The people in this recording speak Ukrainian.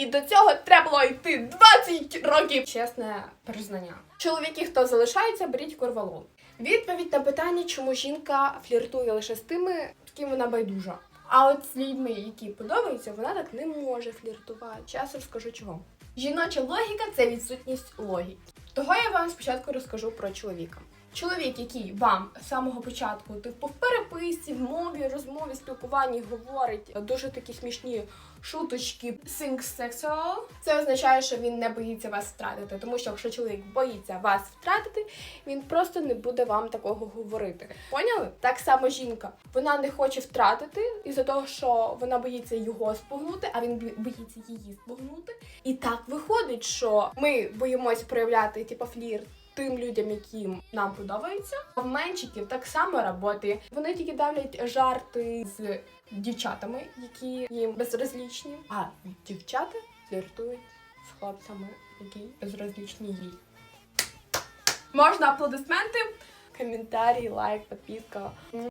І до цього треба було йти 20 років. Чесне признання. Чоловіки, хто залишається, беріть корвалол. Відповідь на питання, чому жінка фліртує лише з тими, з ким вона байдужа. А от з людьми, які подобаються, вона так не може фліртувати. Зараз розкажу чого. Жіноча логіка це відсутність логіки. Того я вам спочатку розкажу про чоловіка. Чоловік, який вам з самого початку, типу, в переписці, в мові, розмові, спілкуванні говорить дуже такі смішні шуточки think sexual, це означає, що він не боїться вас втратити. Тому що якщо чоловік боїться вас втратити, він просто не буде вам такого говорити. Поняли? Так само жінка. Вона не хоче втратити із-за того, що вона боїться його спугнути, а він бо- боїться її спугнути. І так виходить, що ми боїмося проявляти типу, флірт тим людям, які нам подобається. В менчиків так само роботи. Вони тільки давлять жарти з дівчатами, які їм безразлічні, а дівчата фліртують з хлопцями, які безразлічні їй. Можна аплодисменти, коментарі, лайк, підписка.